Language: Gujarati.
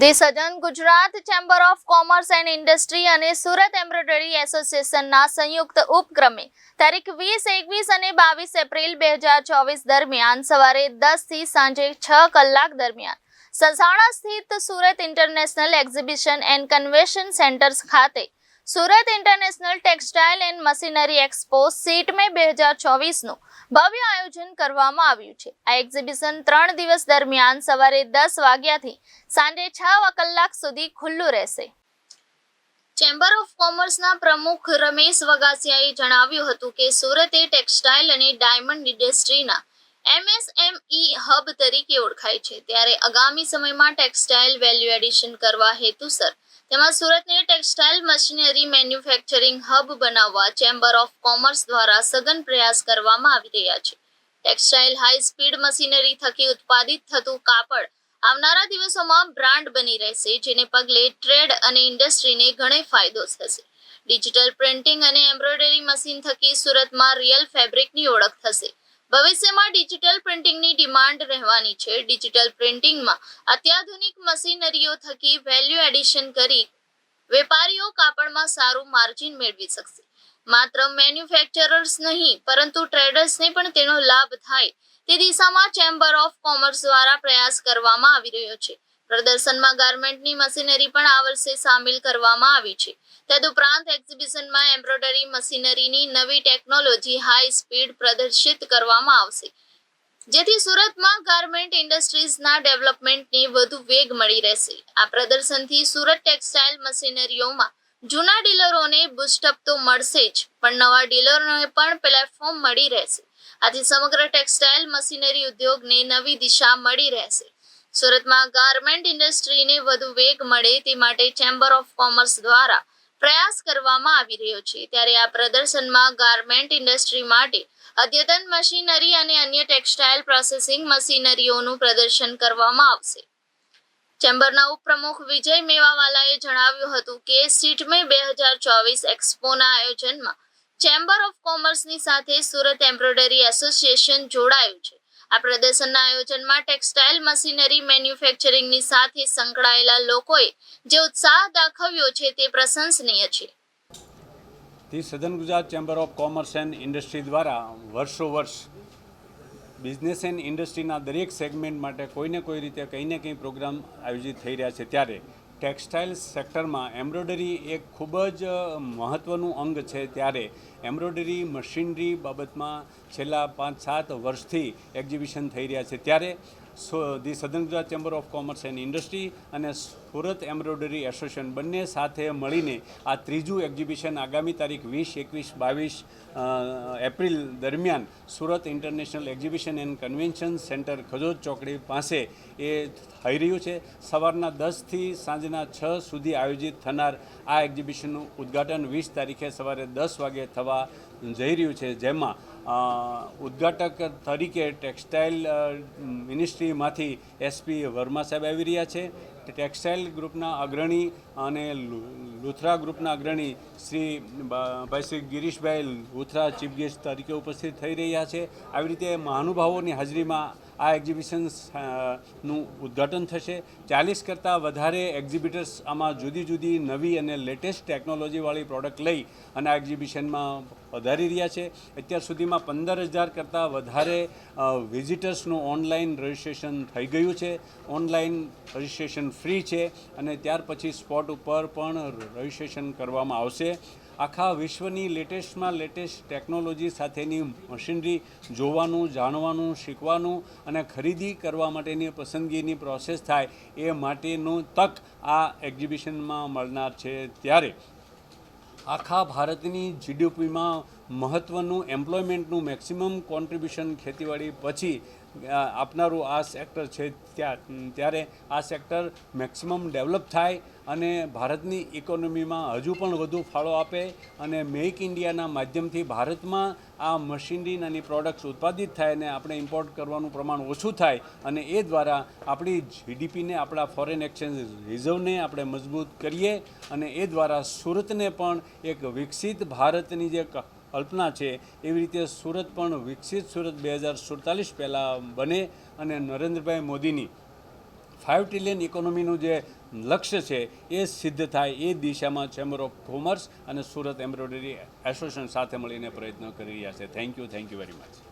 The Southern Gujarat Chamber of Commerce and Industry અને સુરત એમ્બ્રોઇડરી એસોસિએશનના સંયુક્ત ઉપક્રમે તારીખ વીસ, એકવીસ અને બાવીસ એપ્રિલ બે હજાર ચોવીસ દરમિયાન સવારે દસથી સાંજે છ કલાક દરમિયાન સસાણા સ્થિત Surat International Exhibition and Convention Centres ખાતે Surat International Textile and Machinery Expo SITME બે હજાર ચોવીસનું ભવ્ય આયોજન કરવામાં આવ્યું છે. આ એક્ઝિબિશન ત્રણ દિવસ દરમિયાન સવારે દસ વાગ્યાથી સાંજે છ કલાક સુધી ખુલ્લું રહેશે. ચેમ્બર ઓફ કોમર્સના પ્રમુખ રમેશ વગાસિયાએ જણાવ્યું હતું કે સુરત એ ટેક્સટાઇલ અને ડાયમંડ ઇન્ડસ્ટ્રીના એમએસએમઈ હબ તરીકે ઓળખાય છે. ત્યારે આગામી સમયમાં ટેક્સટાઇલ વેલ્યુ એડિશન કરવા હેતુસર તેમાં સુરતને ટેક્સટાઇલ મશીનરી મેન્યુફેક્ચરિંગ હબ બનાવવા ચેમ્બર ઓફ કોમર્સ દ્વારા સઘન પ્રયાસ કરવામાં આવી રહ્યા છે. ટેક્સટાઇલ હાઈ સ્પીડ મશીનરી થકી ઉત્પાદિત થતું કાપડ આવનારા દિવસોમાં બ્રાન્ડ બની રહેશે, જેને પગલે ટ્રેડ અને ઇન્ડસ્ટ્રીને ઘણો ફાયદો થશે. ડિજિટલ પ્રિન્ટિંગ અને એમ્બ્રોઇડરી મશીન થકી સુરતમાં રિયલ ફેબ્રિકની ઓળખ થશે. ભવિષ્યમાં ડિજિટલ પ્રિન્ટિંગની ડિમાન્ડ રહેવાની છે. ડિજિટલ પ્રિન્ટિંગમાં અત્યાધુનિક મશીનરીઓ થકી વેલ્યુ એડિશન કરી વેપારીઓ કાપડમાં સારું માર્જિન મેળવી શકશે. માત્ર મેન્યુફેક્ચરર્સ નહીં, પરંતુ ટ્રેડર્સને પણ તેનો લાભ થાય. તે દિશામાં ચેમ્બર ઓફ કોમર્સ દ્વારા પ્રયાસ કરવામાં આવી રહ્યો છે. પ્રદર્શનમાં ગાર્મેન્ટની મશીનરી પણ આ વર્ષે સામેલ કરવામાં આવી છે. તદુપરાંત એક્ઝિબિશનમાં એમ્બ્રોઇડરી મશીનરીની નવી ટેકનોલોજી હાઈ સ્પીડ પ્રદર્શિત કરવામાં આવશે. જેથી સુરતમાં ગાર્મેન્ટ ઇન્ડસ્ટ્રીઝના ડેવલપમેન્ટને વધુ વેગ મળી રહેશે. આ પ્રદર્શનથી સુરત ટેક્સટાઇલ મશીનરીઓમાં જૂના ડીલરોને બુસ્ટઅપ તો મળશે જ, પણ નવા ડીલરોને પણ પ્લેટફોર્મ મળી રહેશે. આથી સમગ્ર ટેક્સટાઇલ મશીનરી ઉદ્યોગને નવી દિશા મળી રહેશે. સુરતમાં ગાર્મેન્ટ ઇન્ડસ્ટ્રીને વધુ વેગ મળે તે માટે ચેમ્બર ઓફ કોમર્સ દ્વારા પ્રયાસ કરવામાં આવી રહ્યો છે. ત્યારે આ પ્રદર્શનમાં ગાર્મેન્ટ ઇન્ડસ્ટ્રી માટે અદ્યતન મશીનરી અને અન્ય ટેક્સટાઇલ પ્રોસેસિંગ મશીનરીઓનું પ્રદર્શન કરવામાં આવશે. ચેમ્બરના ઉપપ્રમુખ વિજય મેવાવાલાએ જણાવ્યું હતું કે સીટમે બે હજાર ચોવીસ એક્સપોના આયોજનમાં ચેમ્બર ઓફ કોમર્સની સાથે સુરત એમ્બ્રોઇડરી એસોસિએશન જોડાયું છે. આ પ્રદર્શનના આયોજનમાં ટેક્સટાઇલ મશીનરી મેન્યુફેક્ચરિંગની સાથે સંકળાયેલા લોકોએ જે ઉત્સાહ દાખવ્યો છે તે પ્રશંસનીય છે. The Southern Gujarat Chamber of Commerce and Industry દ્વારા વર્ષો વર્ષ બિઝનેસ એન્ડ ઇન્ડસ્ટ્રીના દરેક સેગમેન્ટ માટે કોઈને કોઈ રીતે કંઈ ને કંઈ પ્રોગ્રામ આયોજિત થઈ રહ્યા છે ત્યારે ટેક્સટાઇલ સેક્ટરમાં એમ્બ્રોઇડરી એક ખૂબ જ મહત્ત્વનું અંગ છે. ત્યારે એમ્બ્રોઇડરી મશીનરી બાબતમાં છેલ્લા પાંચ સાત વર્ષથી એક્ઝિબિશન થઈ રહ્યા છે. ત્યારે the Southern Gujarat Chamber of Commerce and Industry અને સુરત એમ્બ્રોઇડરી એસોસિએશન બંને સાથે મળીને આ ત્રીજું એક્ઝિબિશન આગામી તારીખ વીસ, એકવીસ, બાવીસ એપ્રિલ દરમિયાન Surat International Exhibition and Convention Centre Khajod ચોકડી પાસે એ થઈ રહ્યું છે. સવારના દસથી સાંજના છ સુધી આયોજિત થનાર આ એક્ઝિબિશનનું ઉદ્ઘાટન વીસ તારીખે સવારે દસ વાગે થવા જઈ રહ્યું છે, જેમાં ઉદ્ઘાટક તરીકે ટેક્સટાઇલ મિનિસ્ટ્રીમાંથી એસપી વર્મા સાહેબ આવી રહ્યા છે. ટેક્સટાઇલ ગ્રુપના અગ્રણી અને લુથરા ગ્રુપના અગ્રણી શ્રી ભાઈ શ્રી ગિરીશભાઈ લુથરા ચીફ ગેસ્ટ તરીકે ઉપસ્થિત થઈ રહ્યા છે. આવી રીતે મહાનુભાવોની હાજરીમાં આ એક્ઝિબિશનનું ઉદ્ઘાટન થશે. ચાલીસ કરતાં વધારે એક્ઝિબિટર્સ આમાં જુદી જુદી નવી અને લેટેસ્ટ ટેકનોલોજીવાળી પ્રોડક્ટ લઈ અને આ એક્ઝિબિશનમાં વધારી રહ્યા છે. અત્યાર સુધીમાં પંદર હજાર કરતાં વધારે વિઝિટર્સનું ઓનલાઈન રજિસ્ટ્રેશન થઈ ગયું છે. ઓનલાઈન રજિસ્ટ્રેશન ફ્રી છે અને ત્યાર પછી સ્પોટ ઉપર પણ રજિસ્ટ્રેશન કરવામાં આવશે. આખા વિશ્વની લેટેસ્ટમાં લેટેસ્ટ ટેકનોલોજી સાથેની મશીનરી જોવાનું, જાણવાનું, શીખવાનું અને ખરીદી કરવા માટેની પસંદગીની પ્રોસેસ થાય એ માટેનું તક આ એક્ઝિબિશનમાં મળનાર છે. ત્યારે આખા ભારતની જીડીપીમાં મહત્ત્વનું એમ્પ્લોયમેન્ટનું મેક્સિમમ કોન્ટ્રીબ્યુશન ખેતીવાડી પછી આપનારું આ સેક્ટર છે ત્યાં, ત્યારે આ સેક્ટર મેક્સિમમ ડેવલપ થાય અને ભારતની ઇકોનોમીમાં હજુ પણ વધુ ફાળો આપે અને મેક ઇન્ડિયાના માધ્યમથી ભારતમાં આ મશીનરીનાની પ્રોડક્ટ્સ ઉત્પાદિત થાય અને આપણે ઇમ્પોર્ટ કરવાનું પ્રમાણ ઓછું થાય અને એ દ્વારા આપણી જીડીપીને આપણા ફોરેન એક્સચેન્જ રિઝર્વને આપણે મજબૂત કરીએ અને એ દ્વારા સુરતને પણ એક વિકસિત ભારતની જે કલ્પના છે, એવી રીતે સુરત પણ વિકસિત સુરત બે હજાર સુડતાલીસ પહેલાં બને અને નરેન્દ્રભાઈ મોદીની ફાઇવ ટ્રિલિયન ઇકોનોમીનું જે લક્ષ્ય છે, એ સિદ્ધ થાય એ દિશામાં ચેમ્બર ઓફ કોમર્સ અને સુરત એમ્બ્રોઇડરી એસોસિએશન સાથે મળીને પ્રયત્ન કરી રહ્યા છે. Thank you thank you very much